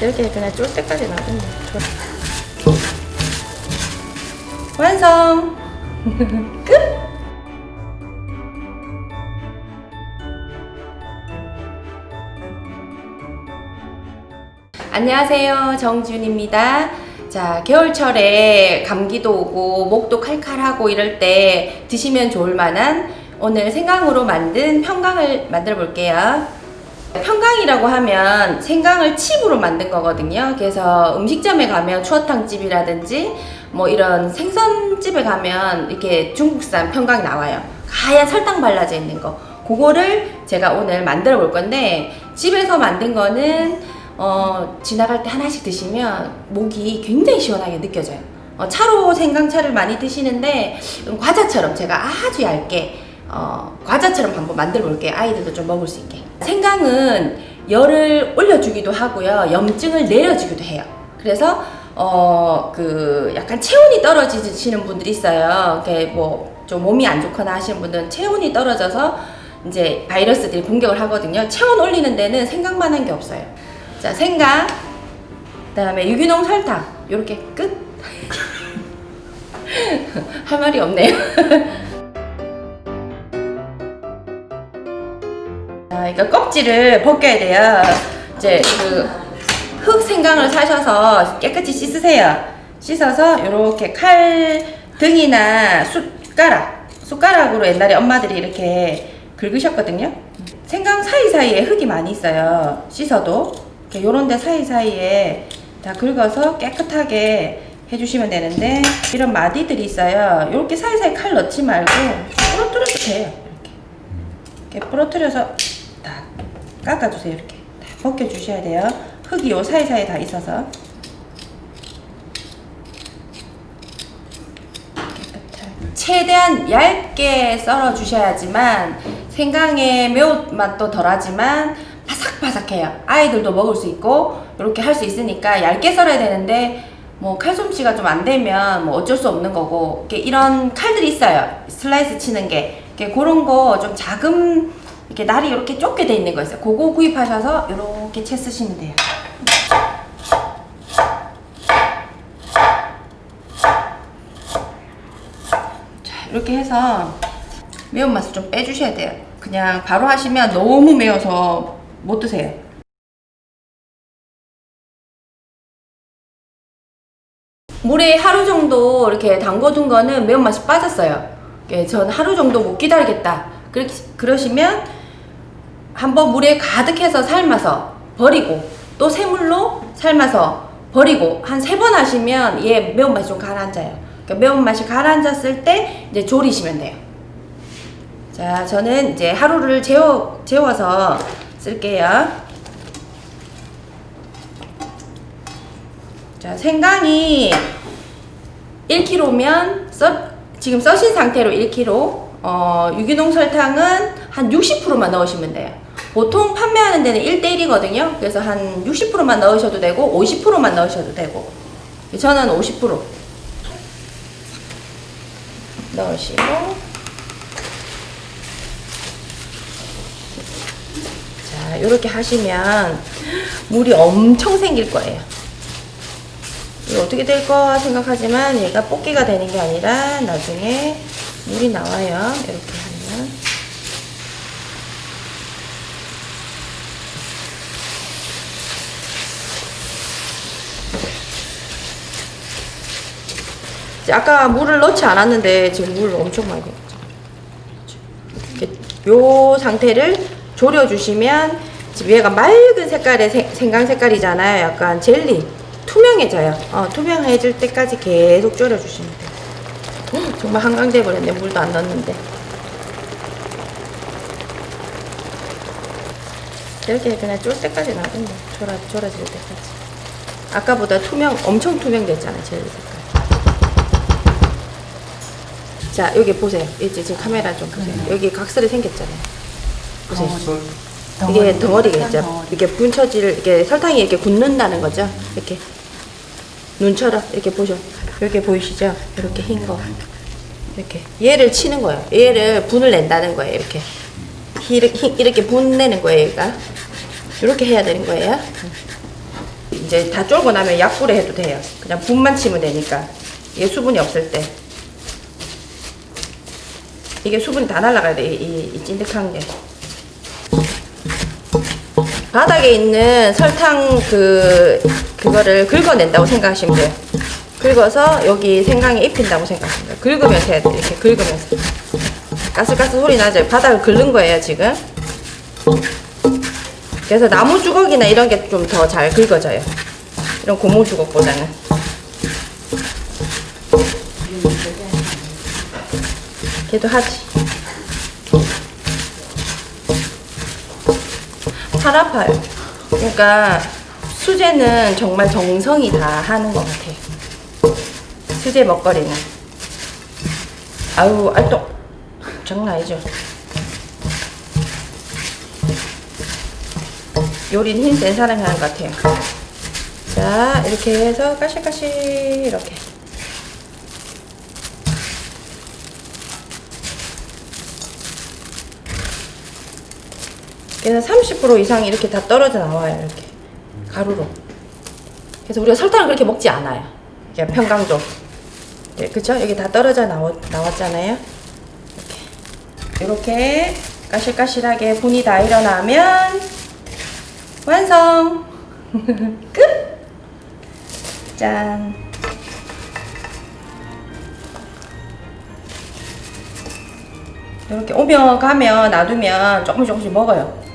이렇게 그냥 쫄 때까지 놔두면 좋아. 완성! 끝! 안녕하세요. 정지윤입니다. 자, 겨울철에 감기도 오고 목도 칼칼하고 이럴 때 드시면 좋을 만한 오늘 생강으로 만든 평강을 만들어 볼게요. 평강이라고 하면 생강을 칩으로 만든 거거든요. 그래서 음식점에 가면 추어탕집이라든지 뭐 이런 생선집에 가면 이렇게 중국산 평강이 나와요. 하얀 설탕 발라져 있는 거. 그거를 제가 오늘 만들어 볼 건데 집에서 만든 거는 어, 지나갈 때 하나씩 드시면 목이 굉장히 시원하게 느껴져요. 어, 차로 생강차를 많이 드시는데 음, 과자처럼 제가 아주 얇게 어, 과자처럼 한번 만들어 볼게요. 아이들도 좀 먹을 수 있게. 생강은 열을 올려주기도 하고요. 염증을 내려주기도 해요. 그래서 어, 그 약간 체온이 떨어지시는 분들이 있어요. 이렇게 뭐좀 몸이 안 좋거나 하시는 분들은 체온이 떨어져서 이제 바이러스들이 공격을 하거든요. 체온 올리는 데는 생강만한 게 없어요. 자, 생강, 그다음에 유기농 설탕, 요렇게 끝. 할 말이 없네요. 자, 이거 껍질을 벗겨야 돼요. 이제 그흑 생강을 사셔서 깨끗이 씻으세요. 씻어서 이렇게 칼 등이나 숟가락, 숟가락으로 옛날에 엄마들이 이렇게 긁으셨거든요. 생강 사이사이에 흙이 많이 있어요. 씻어도. 요런 데 사이사이에 다 긁어서 깨끗하게 해주시면 되는데 이런 마디들이 있어요. 이렇게 사이사이 칼 넣지 말고 부러뜨려도 돼요. 이렇게. 이렇게 부러뜨려서 딱 깎아주세요. 이렇게 다 벗겨주셔야 돼요. 흙이 요 사이사이에 다 있어서 최대한 얇게 썰어 주셔야지만 생강의 매운맛도 덜하지만 바삭바삭해요. 아이들도 먹을 수 있고 이렇게 할 수 있으니까 얇게 썰어야 되는데 뭐 칼솜씨가 좀 안 되면 뭐 어쩔 수 없는 거고 이런 칼들이 있어요. 슬라이스 치는 게 그런 거 좀 작은 이렇게 날이 이렇게 좁게 돼 있는 거 있어요. 그거 구입하셔서 이렇게 채 쓰시면 돼요. 자, 이렇게 해서 매운맛을 좀 빼주셔야 돼요. 그냥 바로 하시면 너무 매워서 못 드세요. 물에 하루 정도 이렇게 담궈둔 거는 매운맛이 빠졌어요. 예, 전 하루 정도 못 기다리겠다. 그러시면 한번 물에 가득해서 삶아서 버리고 또 새물로 삶아서 버리고 한 세 번 하시면 얘 매운맛이 좀 가라앉아요. 그러니까 매운맛이 가라앉았을 때 이제 졸이시면 돼요. 자, 저는 이제 하루를 재워, 재워서 쓸게요. 자, 생강이 1kg면 써, 지금 써신 상태로 1kg, 어, 유기농 설탕은 한 60%만 넣으시면 돼요. 보통 판매하는 데는 1대1이거든요. 그래서 한 60%만 넣으셔도 되고, 50%만 넣으셔도 되고. 저는 50% 넣으시고, 자, 이렇게 하시면 물이 엄청 생길 거예요. 이거 어떻게 될까 생각하지만 얘가 뽑기가 되는 게 아니라 나중에 물이 나와요. 이렇게 하면. 아까 물을 넣지 않았는데 지금 물 엄청 많이 넣었죠. 이렇게 요 상태를 졸여주시면 지금 얘가 맑은 색깔의 생- 생강 색깔이잖아요. 약간 젤리 투명해져요. 어, 투명해질 때까지 계속 졸여주시면 돼요. 헉, 정말 한강돼 버렸네. 물도 안 넣었는데. 이렇게 그냥 쫄 때까지 놔두면 졸아, 졸아질 때까지. 아까보다 투명, 엄청 투명됐잖아요. 젤리 색깔. 자, 여기 보세요. 이제 지금 카메라 좀 보세요. 여기 각설이 생겼잖아요. 보세요. 이게 덩어리겠죠. 이렇게 분처지를 이렇게 설탕이 이렇게 굳는다는 거죠. 이렇게 눈처럼 이렇게 보셔. 이렇게 보이시죠? 이렇게 흰 거. 이렇게 얘를 치는 거예요. 얘를 분을 낸다는 거예요. 이렇게 이렇게 이렇게 분 내는 거예요. 얘가 이렇게 해야 되는 거예요. 이제 다 쫄고 나면 약불에 해도 돼요. 그냥 분만 치면 되니까. 이게 수분이 없을 때. 이게 수분이 다 날아가야 돼. 이, 이, 이 찐득한 게. 바닥에 있는 설탕 그 그거를 긁어낸다고 생각하시면 돼요. 긁어서 여기 생강에 입힌다고 생각하시면 돼요. 긁으면서 해야 돼요. 이렇게 긁으면서. 가스가스 소리 나죠? 바닥을 긁는 거예요, 지금. 그래서 나무 주걱이나 이런 게 좀 더 잘 긁어져요. 이런 고무 주걱보다는. 걔도 하지. 팔 아파요. 그러니까 수제는 정말 정성이 다 하는 것 같아요. 수제 먹거리는. 아유, 알똥. 장난 아니죠. 요리는 힘센 사람이 하는 것 같아요. 자, 이렇게 해서 까실까실 이렇게. 그래서 30% 이상 이렇게 다 떨어져 나와요, 이렇게. 가루로. 그래서 우리가 설탕을 그렇게 먹지 않아요. 그냥 평강조. 네, 그쵸? 여기 다 떨어져 나왔, 나왔잖아요. 이렇게. 이렇게 까실까실하게 분이 다 일어나면 완성! 끝! 짠! 이렇게 오며 가면 놔두면 조금씩 조금씩 먹어요.